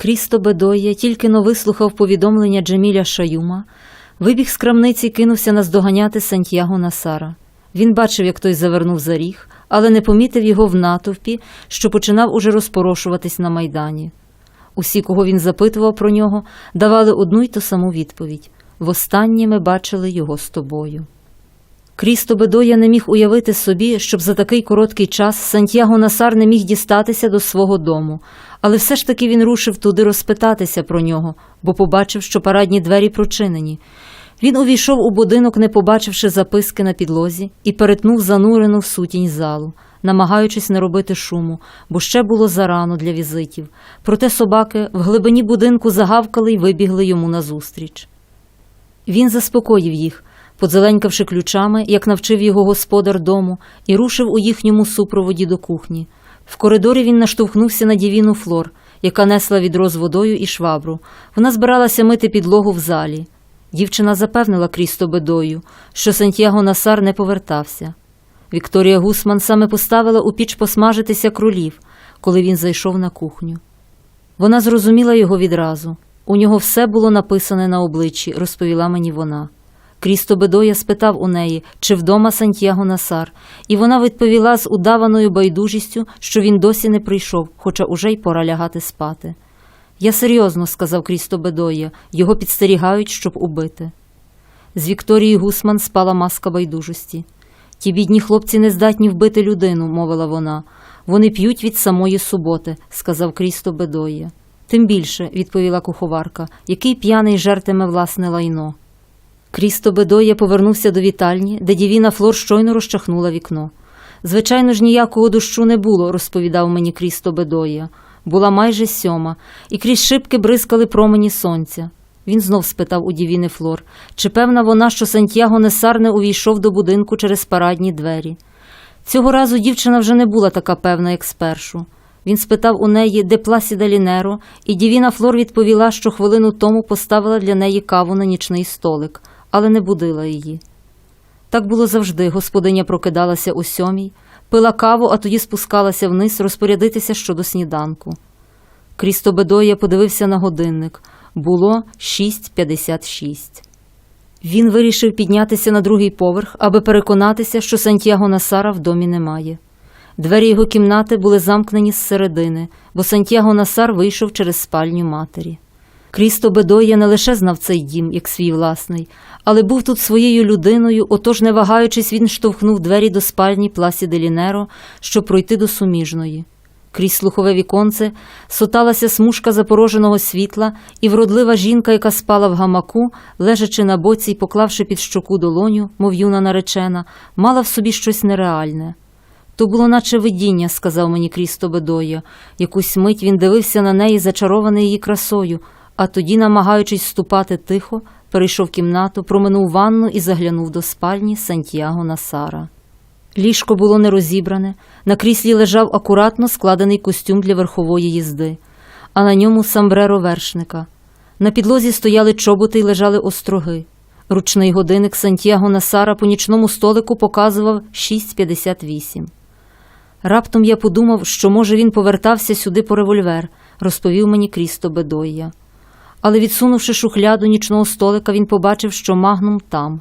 Крісто Бедоя тільки но вислухав повідомлення Джеміля Шаюма, вибіг з крамниці і кинувся наздоганяти Сантьяго Насара. Він бачив, як той завернув за ріг, але не помітив його в натовпі, що починав уже розпорошуватись на майдані. Усі, кого він запитував про нього, давали одну й ту саму відповідь Востаннє ми бачили його з тобою. Крісто Бедоя не міг уявити собі, щоб за такий короткий час Сантьяго Насар не міг дістатися до свого дому, але все ж таки він рушив туди розпитатися про нього, бо побачив, що парадні двері прочинені. Він увійшов у будинок, не побачивши записки на підлозі, і перетнув занурену в сутінь залу, намагаючись не робити шуму, бо ще було зарано для візитів. Проте собаки в глибині будинку загавкали й вибігли йому назустріч. Він заспокоїв їх, подзеленькавши ключами, як навчив його господар дому, і рушив у їхньому супроводі до кухні. В коридорі він наштовхнувся на дівіну флор, яка несла відро з водою і швабру. Вона збиралася мити підлогу в залі. Дівчина запевнила Крісто Бедою, що Сантьяго Насар не повертався. Вікторія Гусман саме поставила у піч посмажитися кролів, коли він зайшов на кухню. Вона зрозуміла його відразу. У нього все було написане на обличчі, розповіла мені вона. Крісто Бедоя спитав у неї, чи вдома Сантьяго Насар, і вона відповіла з удаваною байдужістю, що він досі не прийшов, хоча уже й пора лягати спати. Я серйозно, сказав Крісто Бедоя, його підстерігають, щоб убити. З Вікторії Гусман спала маска байдужості. Ті бідні хлопці не здатні вбити людину, мовила вона. Вони п'ють від самої суботи, сказав Крісто Бедоя. Тим більше, відповіла куховарка, який п'яний жертиме власне лайно. Крісто Бедоя повернувся до вітальні, де дівіна Флор щойно розчахнула вікно. Звичайно ж, ніякого дощу не було, розповідав мені Крісто Бедоя. Була майже сьома, і крізь шибки бризкали промені сонця. Він знов спитав у дівіни Флор, чи певна вона, що Сантьяго Несар не увійшов до будинку через парадні двері. Цього разу дівчина вже не була така певна, як спершу. Він спитав у неї, де Пласіда Лінеро, і дівіна Флор відповіла, що хвилину тому поставила для неї каву на нічний столик, але не будила її. Так було завжди. Господиня прокидалася о сьомій, пила каву, а тоді спускалася вниз розпорядитися щодо сніданку. Крісто Бедоя подивився на годинник. Було 6.56. Він вирішив піднятися на другий поверх, аби переконатися, що Сантьяго Насара в домі немає. Двері його кімнати були замкнені зсередини, бо Сантьяго Насар вийшов через спальню матері. Крісто Бедоя не лише знав цей дім, як свій власний, але був тут своєю людиною, отож, не вагаючись, він штовхнув двері до спальні Пласі Делінеро, щоб пройти до суміжної. Крізь слухове віконце соталася смужка запороженого світла, і вродлива жінка, яка спала в гамаку, лежачи на боці й поклавши під щоку долоню, мов юна наречена, мала в собі щось нереальне. То було наче видіння, сказав мені Крісто Бедоя. Якусь мить він дивився на неї, зачарований її красою, а тоді, намагаючись ступати тихо, перейшов кімнату, проминув ванну і заглянув до спальні Сантьяго Насара. Ліжко було не розібране, на кріслі лежав акуратно складений костюм для верхової їзди, а на ньому самбреро вершника. На підлозі стояли чоботи й лежали остроги. Ручний годинник Сантьяго Насара по нічному столику показував 6.58. Раптом я подумав, що, може, він повертався сюди по револьвер, розповів мені Крісто Бедоя. Але, відсунувши шухляду нічного столика, він побачив, що магнум там.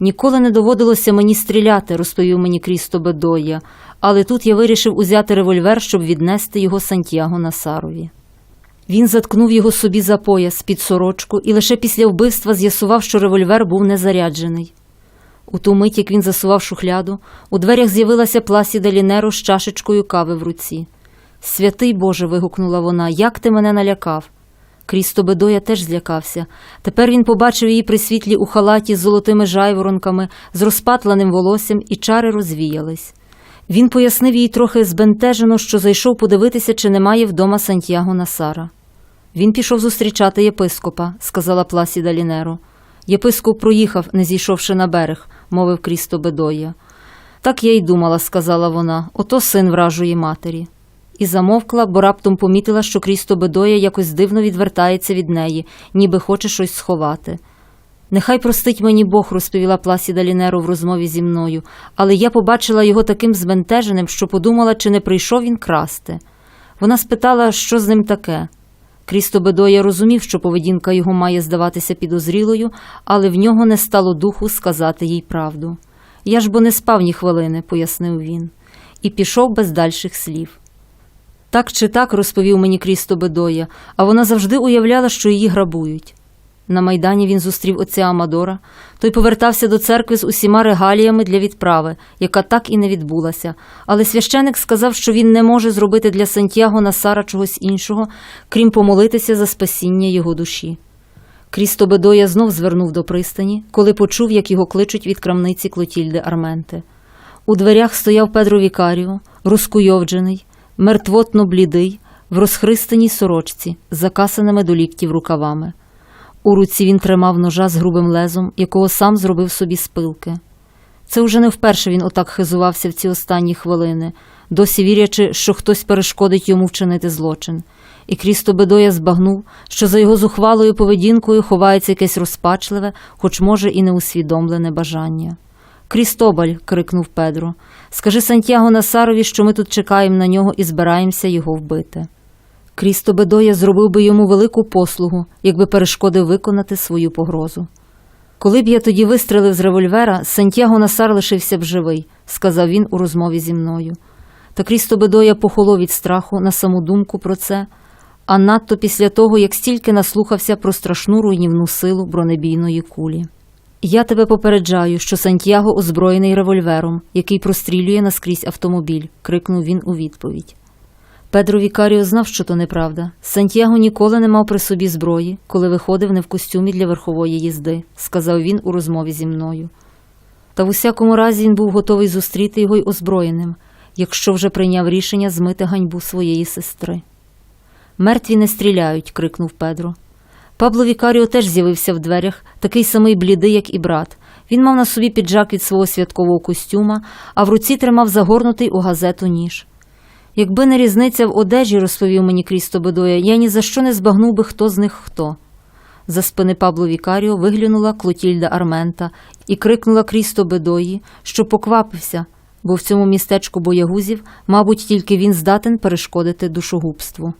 Ніколи не доводилося мені стріляти, розповів мені Крісто Бедоя, але тут я вирішив узяти револьвер, щоб віднести його Сантьяго Насарові. Він заткнув його собі за пояс під сорочку і лише після вбивства з'ясував, що револьвер був не заряджений. У ту мить, як він засував шухляду, у дверях з'явилася Пласіда Лінеро з чашечкою кави в руці. Святий Боже. вигукнула вона, як ти мене налякав. Крісто Бедоя теж злякався. Тепер він побачив її при світлі у халаті з золотими жайворонками, з розпатленим волоссям, і чари розвіялись. Він пояснив їй трохи збентежено, що зайшов подивитися, чи немає вдома Сантьяго Насара. Він пішов зустрічати єпископа, сказала Пласіда Лінеро. Єпископ проїхав, не зійшовши на берег, мовив Крісто Бедоя. Так я й думала, сказала вона, ото син вражої матері. І замовкла, бо раптом помітила, що Крісто Бедоя якось дивно відвертається від неї, ніби хоче щось сховати. Нехай простить мені Бог, розповіла Пласіда Лінеро в розмові зі мною, але я побачила його таким збентеженим, що подумала, чи не прийшов він красти. Вона спитала, що з ним таке. Крісто Бедоя розумів, що поведінка його має здаватися підозрілою, але в нього не стало духу сказати їй правду. Я ж бо не спав ні хвилини, пояснив він, і пішов без дальших слів. Так чи так розповів мені Крісто Бедоя, а вона завжди уявляла, що її грабують. На майдані він зустрів отця Амадора, той повертався до церкви з усіма регаліями для відправи, яка так і не відбулася. Але священик сказав, що він не може зробити для Сантьяго Насара чогось іншого, крім помолитися за спасіння його душі. Крісто Бедоя знов звернув до пристані, коли почув, як його кличуть від крамниці Клотільди Арменти. У дверях стояв Педро Вікаріо, розкуйовджений, мертвотно блідий, в розхристаній сорочці, з закасаними до ліктів рукавами. У руці він тримав ножа з грубим лезом, якого сам зробив собі з пилки. Це вже не вперше він отак хизувався в ці останні хвилини, досі вірячи, що хтось перешкодить йому вчинити злочин. І Крісто Бедоя збагнув, що за його зухвалою поведінкою ховається якесь розпачливе, хоч може і неусвідомлене бажання. Крістобаль, крикнув Педро, скажи Сантьяго Насарові, що ми тут чекаємо на нього і збираємося його вбити. Крісто Бедоя зробив би йому велику послугу, якби перешкодив виконати свою погрозу. Коли б я тоді вистрелив з револьвера, Сантьяго Насар лишився б живий, сказав він у розмові зі мною. Та Крісто Бедоя похолов від страху на саму думку про це, а надто після того, як стільки наслухався про страшну руйнівну силу бронебійної кулі. Я тебе попереджаю, що Сантьяго озброєний револьвером, який прострілює наскрізь автомобіль, крикнув він у відповідь. Педро Вікаріо знав, що то неправда. Сантьяго ніколи не мав при собі зброї, коли виходив не в костюмі для верхової їзди, сказав він у розмові зі мною. Та в усякому разі він був готовий зустріти його й озброєним, якщо вже прийняв рішення змити ганьбу своєї сестри. Мертві не стріляють, крикнув Педро. Пабло Вікаріо теж з'явився в дверях, такий самий блідий, як і брат. Він мав на собі піджак від свого святкового костюма, а в руці тримав загорнутий у газету ніж. Якби не різниця в одежі, розповів мені Крісто Бедоя, я ні за що не збагнув би, хто з них хто. За спини Пабло Вікаріо виглянула Клотільда Армента і крикнула Крісто Бедої, що поквапився, бо в цьому містечку боягузів, мабуть, тільки він здатен перешкодити душогубству.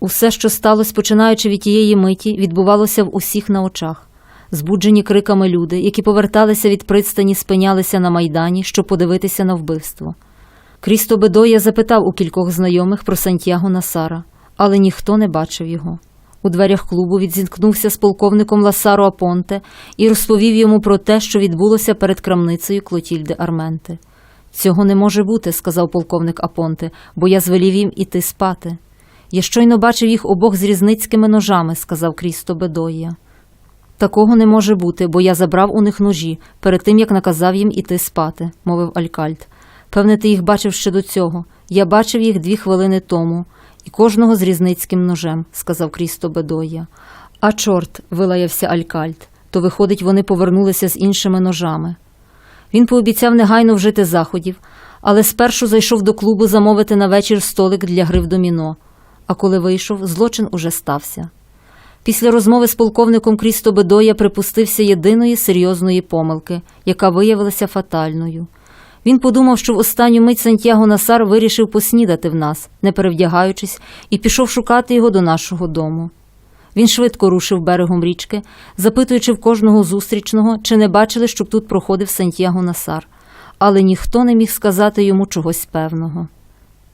Усе, що сталося, починаючи від тієї миті, відбувалося в усіх на очах. Збуджені криками люди, які поверталися від пристані, спинялися на майдані, щоб подивитися на вбивство. Крісто Бедоя запитав у кількох знайомих про Сантьяго Насара, але ніхто не бачив його. У дверях клубу відзіткнувся з полковником Ласаро Апонте і розповів йому про те, що відбулося перед крамницею Клотільди Арменти. Цього не може бути, сказав полковник Апонте, бо я звелів їм іти спати. Я щойно бачив їх обох з різницькими ножами, сказав Крісто Бедоя. Такого не може бути, бо я забрав у них ножі перед тим, як наказав їм іти спати, мовив Алькальт. Певне, ти їх бачив ще до цього. Я бачив їх дві хвилини тому, і кожного з різницьким ножем, сказав Крісто Бедоя. А чорт, вилаявся Алькальт, то, виходить, вони повернулися з іншими ножами. Він пообіцяв негайно вжити заходів, але спершу зайшов до клубу замовити на вечір столик для гри в доміно. А коли вийшов, злочин уже стався. Після розмови з полковником Крісто Бедоя припустився єдиної серйозної помилки, яка виявилася фатальною. Він подумав, що в останню мить Сантьяго Насар вирішив поснідати в нас, не перевдягаючись, і пішов шукати його до нашого дому. Він швидко рушив берегом річки, запитуючи в кожного зустрічного, чи не бачили, щоб тут проходив Сантьяго Насар, але ніхто не міг сказати йому чогось певного.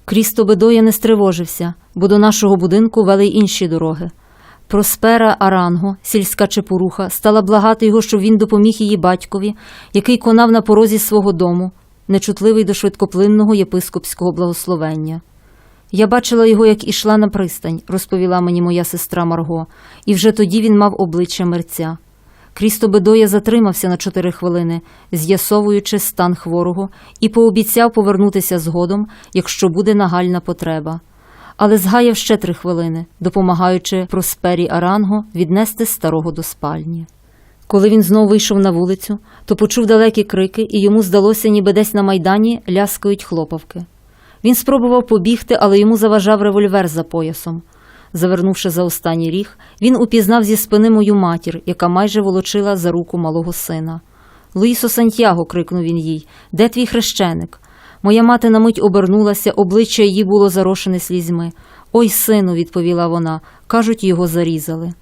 Крісто Бедоя не стривожився, бо до нашого будинку вели інші дороги. Проспера Аранго, сільська чепуруха, стала благати його, щоб він допоміг її батькові, який конав на порозі свого дому, нечутливий до швидкоплинного єпископського благословення. Я бачила його, як ішла на пристань, розповіла мені моя сестра Марго, і вже тоді він мав обличчя мерця. Крісто Бедоя затримався на чотири хвилини, з'ясовуючи стан хворого, і пообіцяв повернутися згодом, якщо буде нагальна потреба. Але згаяв ще три хвилини, допомагаючи проспері Аранго віднести старого до спальні. Коли він знов вийшов на вулицю, то почув далекі крики, і йому здалося, ніби десь на майдані ляскають хлопавки. Він спробував побігти, але йому заважав револьвер за поясом. Завернувши за останній ріг, він упізнав зі спини мою матір, яка майже волочила за руку малого сина. Луїсо Сантьяго, крикнув він їй, де твій хрещеник? Моя мати на мить обернулася, обличчя її було зарошене слізьми. Ой, сину, відповіла вона, кажуть, його зарізали.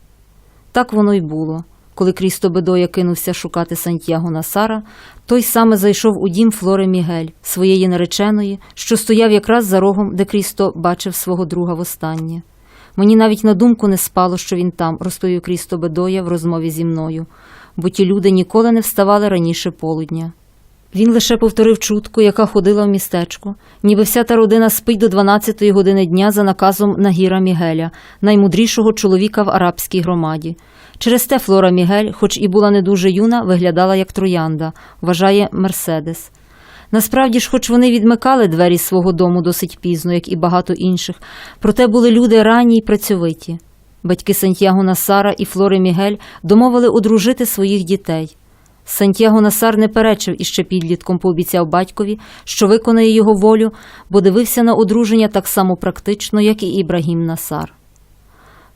Так воно й було. Коли Крісто Бедоя кинувся шукати Сантьяго Насара, той саме зайшов у дім Флори Мігель, своєї нареченої, що стояв якраз за рогом, де Крісто бачив свого друга востаннє. Мені навіть на думку не спало, що він там, розповів Крісто Бедоя в розмові зі мною, бо ті люди ніколи не вставали раніше полудня. Він лише повторив чутку, яка ходила в містечку, ніби вся та родина спить до 12-ї години дня за наказом Нагіра Мігеля, наймудрішого чоловіка в арабській громаді. Через те Флора Мігель, хоч і була не дуже юна, виглядала як троянда, вважає Мерседес. Насправді ж, хоч вони відмикали двері свого дому досить пізно, як і багато інших, проте були люди ранні й працьовиті. Батьки Сантьяго Насара і Флори Мігель домовили одружити своїх дітей. Сантьяго Насар не перечив і ще підлітком пообіцяв батькові, що виконає його волю, бо дивився на одруження так само практично, як і Ібрагім Насар.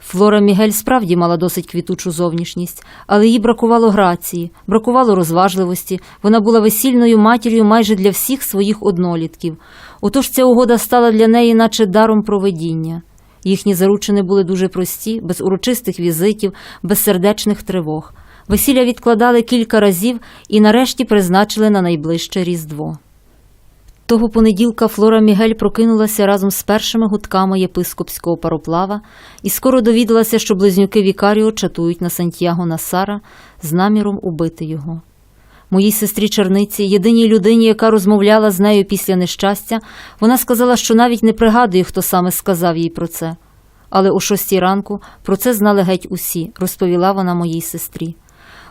Флора Мігель справді мала досить квітучу зовнішність, але їй бракувало грації, бракувало розважливості. Вона була весільною матір'ю майже для всіх своїх однолітків. Отож ця угода стала для неї, наче даром проведіння. Їхні заручини були дуже прості, без урочистих візитів, без сердечних тривог. Весілля відкладали кілька разів і нарешті призначили на найближче Різдво. Того понеділка Флора Мігель прокинулася разом з першими гудками єпископського пароплава і скоро довідалася, що близнюки Вікаріо чатують на Сантьяго Насара з наміром убити його. Моїй сестрі черниці, єдиній людині, яка розмовляла з нею після нещастя, вона сказала, що навіть не пригадує, хто саме сказав їй про це. Але о шостій ранку про це знали геть усі, розповіла вона моїй сестрі.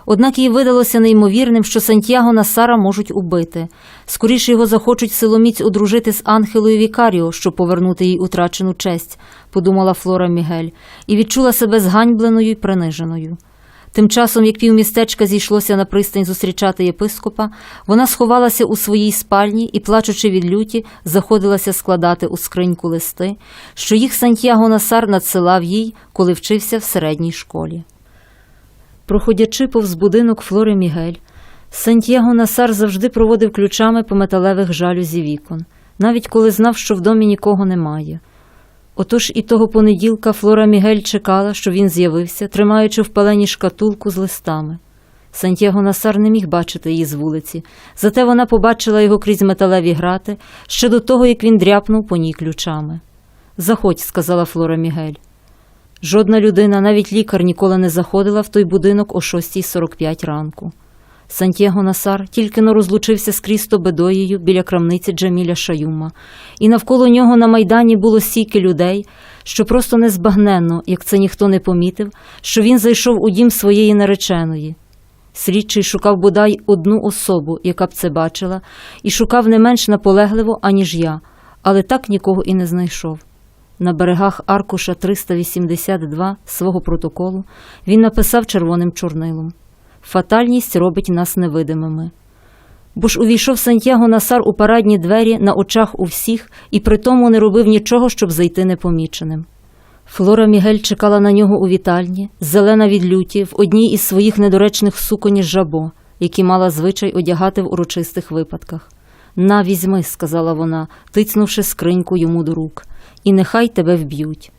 Однак їй видалося неймовірним, що Сантьяго Насара можуть убити. Скоріше його захочуть силоміць одружити з Анхелою Вікаріо, щоб повернути їй утрачену честь, подумала Флора Мігель, і відчула себе зганьбленою й приниженою. Тим часом, як півмістечка зійшлося на пристань зустрічати єпископа, вона сховалася у своїй спальні і, плачучи від люті, заходилася складати у скриньку листи, що їх Сантьяго Насар надсилав їй, коли вчився в середній школі. Проходячи повз будинок Флори Мігель, Сантьяго Насар завжди проводив ключами по металевих жалюзі вікон, навіть коли знав, що в домі нікого немає. Отож і того понеділка Флора Мігель чекала, що він з'явився, тримаючи в палені шкатулку з листами. Сантьяго Насар не міг бачити її з вулиці, зате вона побачила його крізь металеві грати ще до того, як він дряпнув по ній ключами. Заходь, сказала Флора Мігель. Жодна людина, навіть лікар, ніколи не заходила в той будинок о 6.45 ранку. Сантьяго Насар тільки но розлучився з Крісто Бедоєю біля крамниці Джаміля Шаюма, і навколо нього на майдані було стільки людей, що просто незбагненно, як це ніхто не помітив, що він зайшов у дім своєї нареченої. Слідчий шукав бодай одну особу, яка б це бачила, і шукав не менш наполегливо, аніж я, але так нікого і не знайшов. На берегах аркуша 382 свого протоколу він написав червоним чорнилом Фатальність робить нас невидимими. Бо ж увійшов Сантьяго Насар у парадні двері на очах у всіх і при тому не робив нічого, щоб зайти непоміченим. Флора Мігель чекала на нього у вітальні, зелена від люті, в одній із своїх недоречних суконі жабо, які мала звичай одягати в урочистих випадках. На, візьми, сказала вона, тицнувши скриньку йому до рук, і нехай тебе вб'ють.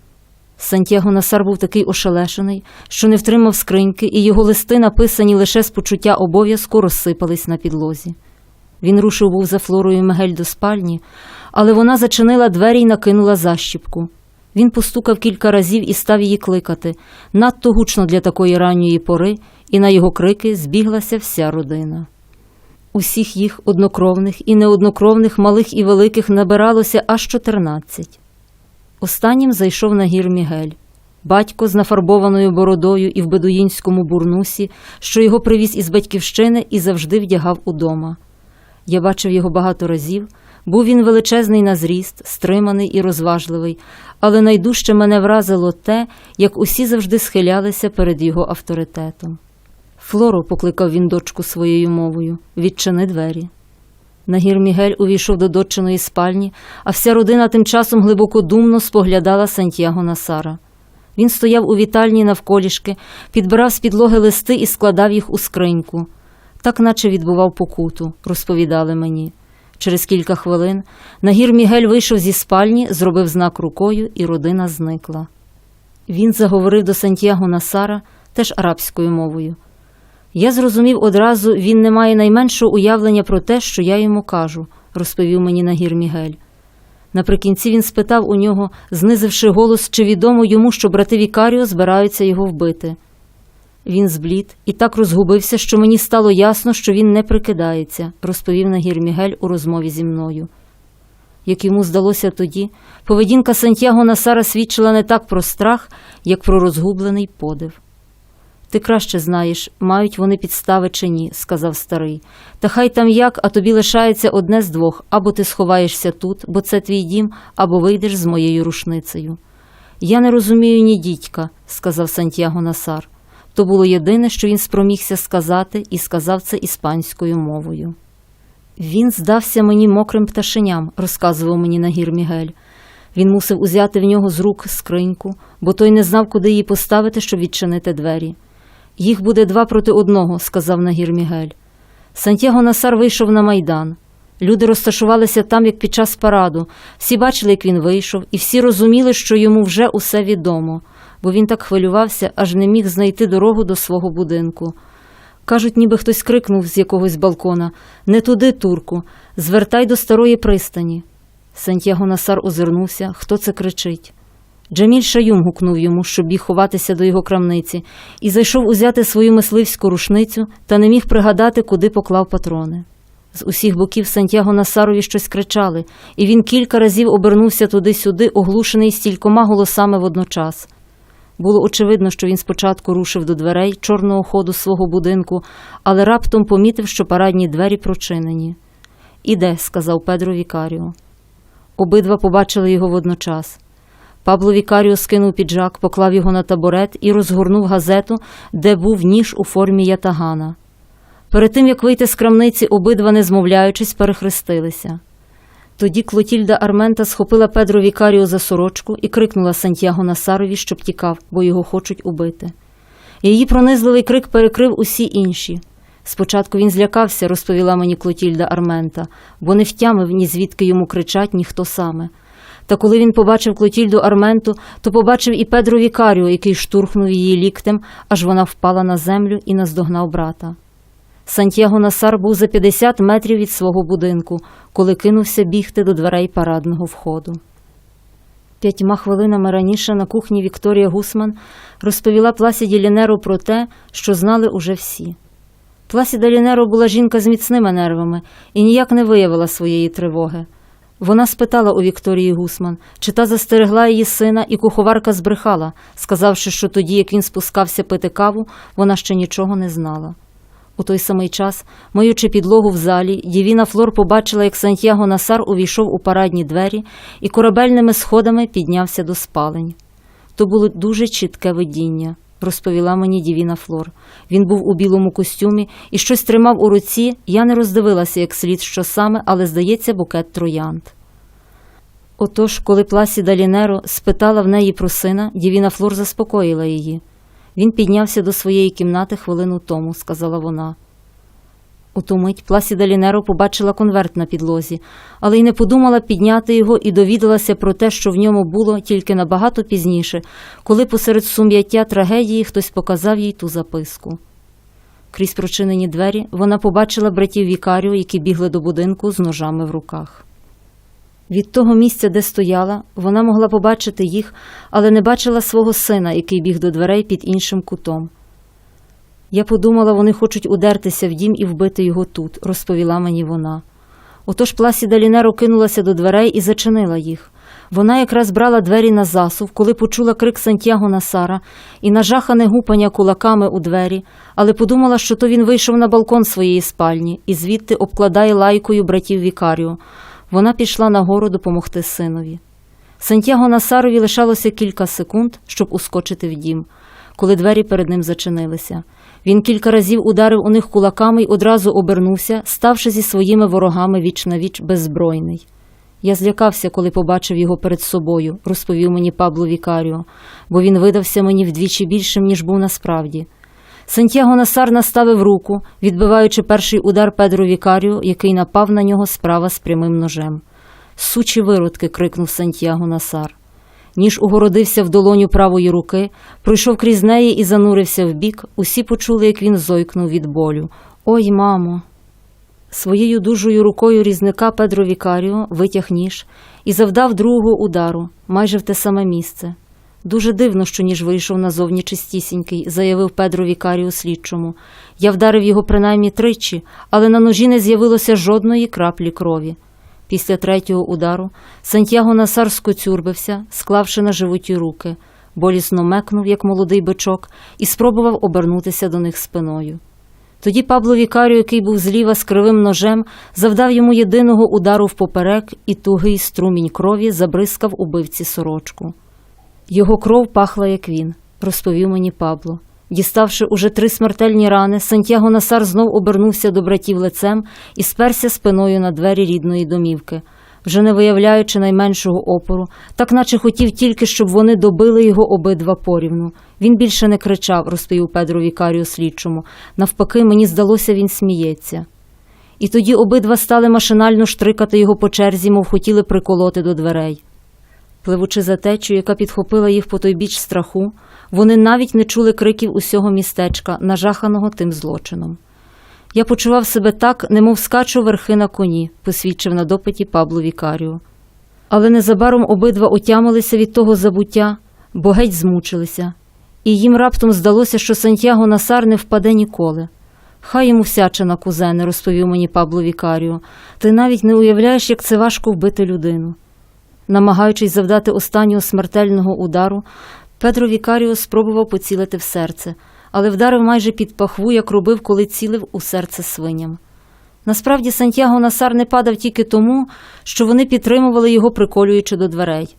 Сантьяго Насар був такий ошелешений, що не втримав скриньки, і його листи, написані лише з почуття обов'язку, розсипались на підлозі. Він рушив був за Флорою Мегель до спальні, але вона зачинила двері й накинула защіпку. Він постукав кілька разів і став її кликати, надто гучно для такої ранньої пори, і на його крики збіглася вся родина. Усіх їх однокровних і неоднокровних малих і великих набиралося аж чотирнадцять. Останнім зайшов Нагір Мігель, батько з нафарбованою бородою і в бедуїнському бурнусі, що його привіз із батьківщини і завжди вдягав удома. Я бачив його багато разів. Був він величезний на зріст, стриманий і розважливий, але найдужче мене вразило те, як усі завжди схилялися перед його авторитетом. Флоро, покликав він дочку своєю мовою, відчини двері. Нагір Мігель увійшов до дочиної спальні, а вся родина тим часом глибокодумно споглядала Сантьяго Насара. Він стояв у вітальні навколішки, підбирав з підлоги листи і складав їх у скриньку. Так наче відбував покуту, розповідали мені. Через кілька хвилин Нагір Мігель вийшов зі спальні, зробив знак рукою, і родина зникла. Він заговорив до Сантьяго Насара теж арабською мовою. Я зрозумів одразу, він не має найменшого уявлення про те, що я йому кажу, розповів мені Нагір Мігель. Наприкінці він спитав у нього, знизивши голос, чи відомо йому, що брати Вікаріо збираються його вбити. Він зблід і так розгубився, що мені стало ясно, що він не прикидається, розповів Нагір Мігель у розмові зі мною. Як йому здалося тоді, поведінка Сантьяго Насара свідчила не так про страх, як про розгублений подив. Ти краще знаєш, мають вони підстави чи ні, сказав старий. Та хай там як, а тобі лишається одне з двох або ти сховаєшся тут, бо це твій дім, або вийдеш з моєю рушницею. Я не розумію ні дідька, сказав Сантьяго Насар. То було єдине, що він спромігся сказати, і сказав це іспанською мовою. Він здався мені мокрим пташеням, розказував мені Нагір Мігель. Він мусив узяти в нього з рук скриньку, бо той не знав, куди її поставити, щоб відчинити двері. Їх буде два проти одного, сказав Нагір Мігель. Сантьяго Насар вийшов на майдан. Люди розташувалися там, як під час параду. Всі бачили, як він вийшов, і всі розуміли, що йому вже усе відомо, бо він так хвилювався, аж не міг знайти дорогу до свого будинку. Кажуть, ніби хтось крикнув з якогось балкона Не туди, турку, звертай до старої пристані. Сантьяго Насар озирнувся, хто це кричить. Джаміль Шаюм гукнув йому, щоб біг ховатися до його крамниці, і зайшов узяти свою мисливську рушницю та не міг пригадати, куди поклав патрони. З усіх боків Сантьяго Насарові щось кричали, і він кілька разів обернувся туди-сюди, оглушений стількома голосами водночас. Було очевидно, що він спочатку рушив до дверей чорного ходу свого будинку, але раптом помітив, що парадні двері прочинені. Іде, сказав Педро Вікаріо. Обидва побачили його водночас. Пабло Вікаріо скинув піджак, поклав його на табурет і розгорнув газету, де був ніж у формі ятагана. Перед тим, як вийти з крамниці, обидва, не змовляючись, перехрестилися. Тоді Клотільда Армента схопила Педро Вікаріо за сорочку і крикнула Сантьяго Насарові, щоб тікав, бо його хочуть убити. Її пронизливий крик перекрив усі інші. Спочатку він злякався, розповіла мені Клотільда Армента, бо не втямив ні звідки йому кричать, ні хто саме. Та коли він побачив Клотільду Арменту, то побачив і Педро Вікаріо, який штурхнув її ліктем, аж вона впала на землю і наздогнав брата. Сантьяго Насар був за 50 метрів від свого будинку, коли кинувся бігти до дверей парадного входу. П'ятьма хвилинами раніше на кухні Вікторія Гусман розповіла Пласіді Лінеру про те, що знали уже всі. Пласіда Лінеро була жінка з міцними нервами і ніяк не виявила своєї тривоги. Вона спитала у Вікторії Гусман, чи та застерегла її сина, і куховарка збрехала, сказавши, що тоді, як він спускався пити каву, вона ще нічого не знала. У той самий час, миючи підлогу в залі, Дівіна Флор побачила, як Сантьяго Насар увійшов у парадні двері і корабельними сходами піднявся до спалень. То було дуже чітке видіння, розповіла мені Дівіна Флор. Він був у білому костюмі і щось тримав у руці. Я не роздивилася як слід, що саме, але, здається, букет троянд. Отож, коли Пласіда Лінеро спитала в неї про сина, Дівіна Флор заспокоїла її. Він піднявся до своєї кімнати хвилину тому, сказала вона. У ту мить Пласіда Лінеро побачила конверт на підлозі, але й не подумала підняти його і довідалася про те, що в ньому було тільки набагато пізніше, коли посеред сум'яття трагедії хтось показав їй ту записку. Крізь прочинені двері вона побачила братів Вікаріо, які бігли до будинку з ножами в руках. Від того місця, де стояла, вона могла побачити їх, але не бачила свого сина, який біг до дверей під іншим кутом. Я подумала, вони хочуть удертися в дім і вбити його тут, розповіла мені вона. Отож Пласіда Лінеро кинулася до дверей і зачинила їх. Вона якраз брала двері на засув, коли почула крик Сантьяго Насара і нажахане гупання кулаками у двері, але подумала, що то він вийшов на балкон своєї спальні і звідти обкладає лайкою братів Вікаріо. Вона пішла нагору допомогти синові. Сантьяго Насарові лишалося кілька секунд, щоб ускочити в дім, коли двері перед ним зачинилися. Він кілька разів ударив у них кулаками й одразу обернувся, ставши зі своїми ворогами віч на віч беззбройний. Я злякався, коли побачив його перед собою, розповів мені Пабло Вікаріо, бо він видався мені вдвічі більшим, ніж був насправді. Сантьяго Насар наставив руку, відбиваючи перший удар Педро Вікаріо, який напав на нього справа з прямим ножем. Сучі виродки. крикнув Сантьяго Насар. Ніж угородився в долоню правої руки, пройшов крізь неї і занурився вбік. Усі почули, як він зойкнув від болю. Ой, мамо. Своєю дужою рукою різника Педро Вікаріо витяг ніж і завдав другого удару, майже в те саме місце. Дуже дивно, що ніж вийшов назовні чистісінький, заявив Педро Вікаріо слідчому. Я вдарив його принаймні тричі, але на ножі не з'явилося жодної краплі крові. Після третього удару Сантьяго Насар скоцюрбився, склавши на животі руки, болісно мекнув, як молодий бичок, і спробував обернутися до них спиною. Тоді Пабло Вікаріо, який був зліва з кривим ножем, завдав йому єдиного удару впоперек, і тугий струмінь крові забризкав убивці сорочку. Його кров пахла, як він, розповів мені Пабло. Діставши уже три смертельні рани, Сантьяго Насар знов обернувся до братів лицем і сперся спиною на двері рідної домівки, вже не виявляючи найменшого опору, так наче хотів тільки, щоб вони добили його обидва порівну. Він більше не кричав, розповів Педро Вікаріо слідчому. Навпаки, мені здалося, він сміється. І тоді обидва стали машинально штрикати його по черзі, мов хотіли приколоти до дверей. Пливучи за течу, яка підхопила їх по той біч страху, вони навіть не чули криків усього містечка, нажаханого тим злочином. Я почував себе так, немов скачу верхи на коні, посвідчив на допиті Пабло Вікаріо. Але незабаром обидва отямилися від того забуття, бо геть змучилися, і їм раптом здалося, що Сантьяго Насар не впаде ніколи. Хай йому всячина, кузене, розповів мені Пабло Вікаріо. Ти навіть не уявляєш, як це важко вбити людину. Намагаючись завдати останнього смертельного удару, Петро Вікаріо спробував поцілити в серце, але вдарив майже під пахву, як робив, коли цілив у серце свиням. Насправді Сантьяго Насар не падав тільки тому, що вони підтримували його, приколюючи до дверей.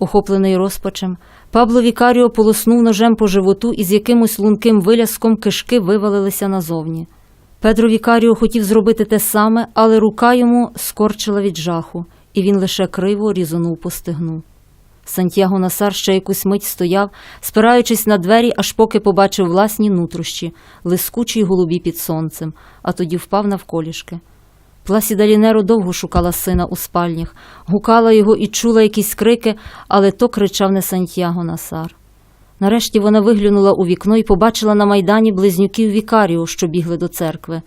Охоплений розпачем, Пабло Вікаріо полоснув ножем по животу і з якимось лунким виляском кишки вивалилися назовні. Педро Вікаріо хотів зробити те саме, але рука йому скорчила від жаху, і він лише криво різонув по стегну. Сантьяго Насар ще якусь мить стояв, спираючись на двері, аж поки побачив власні нутрощі, лискучі й голубі під сонцем, а тоді впав навколішки. Пласіда Лінеро довго шукала сина у спальнях, гукала його і чула якісь крики, але то кричав не Сантьяго Насар. Нарешті вона виглянула у вікно і побачила на майдані близнюків Вікаріо, що бігли до церкви.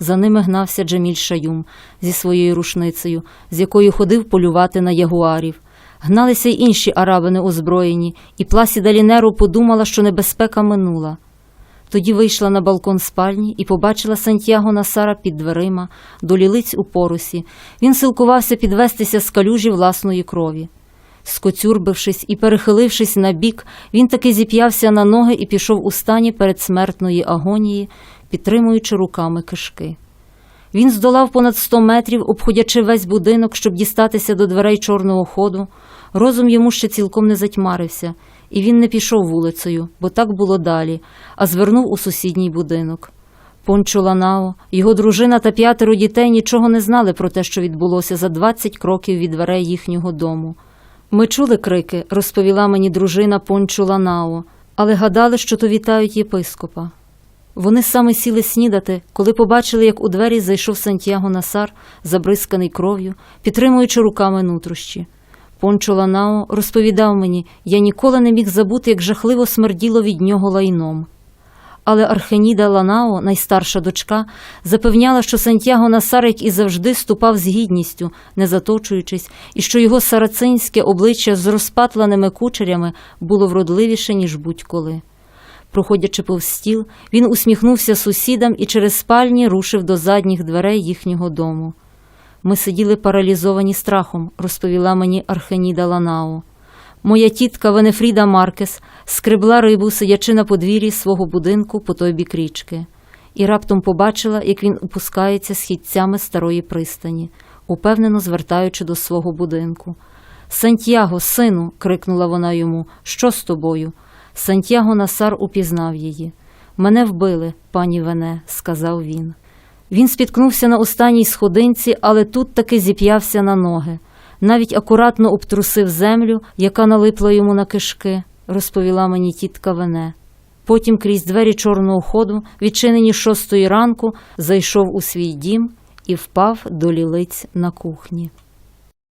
За ними гнався Джеміль Шаюм зі своєю рушницею, з якою ходив полювати на ягуарів. Гналися й інші араби неозброєні, і Пласіда Лінеру подумала, що небезпека минула. Тоді вийшла на балкон спальні і побачила Сантьяго Насара під дверима, до лілиць у порусі. Він силкувався підвестися з калюжі власної крові. Скоцюрбившись і перехилившись на бік, він таки зіп'явся на ноги і пішов у стані передсмертної агонії, підтримуючи руками кишки. Він здолав понад сто метрів, обходячи весь будинок, щоб дістатися до дверей чорного ходу. Розум йому ще цілком не затьмарився, і він не пішов вулицею, бо так було далі, а звернув у сусідній будинок. Пончо Ланао, його дружина та п'ятеро дітей нічого не знали про те, що відбулося за 20 кроків від дверей їхнього дому. Ми чули крики, розповіла мені дружина Пончо Ланао, але гадали, що то вітають єпископа. Вони саме сіли снідати, коли побачили, як у двері зайшов Сантьяго Насар, забризканий кров'ю, підтримуючи руками нутрощі. Пончо Ланао розповідав мені, я ніколи не міг забути, як жахливо смерділо від нього лайном. Але Археніда Ланао, найстарша дочка, запевняла, що Сантьяго Насар, як і завжди, ступав з гідністю, не заточуючись, і що його сарацинське обличчя з розпатленими кучерями було вродливіше, ніж будь-коли. Проходячи повз стіл, він усміхнувся сусідам і через спальні рушив до задніх дверей їхнього дому. Ми сиділи паралізовані страхом, розповіла мені Археніда Ланао. Моя тітка Венефріда Маркес скребла рибу, сидячи на подвір'ї свого будинку по той бік річки, і раптом побачила, як він опускається східцями старої пристані, упевнено звертаючи до свого будинку. Сантьяго, сину, крикнула вона йому, що з тобою? Сантьяго Насар упізнав її. Мене вбили, пані Вене, сказав він. Він спіткнувся на останній сходинці, але тут таки зіп'явся на ноги. Навіть акуратно обтрусив землю, яка налипла йому на кишки, розповіла мені тітка Вене. Потім крізь двері чорного ходу, відчинені шостої ранку, зайшов у свій дім і впав до лілиць на кухні.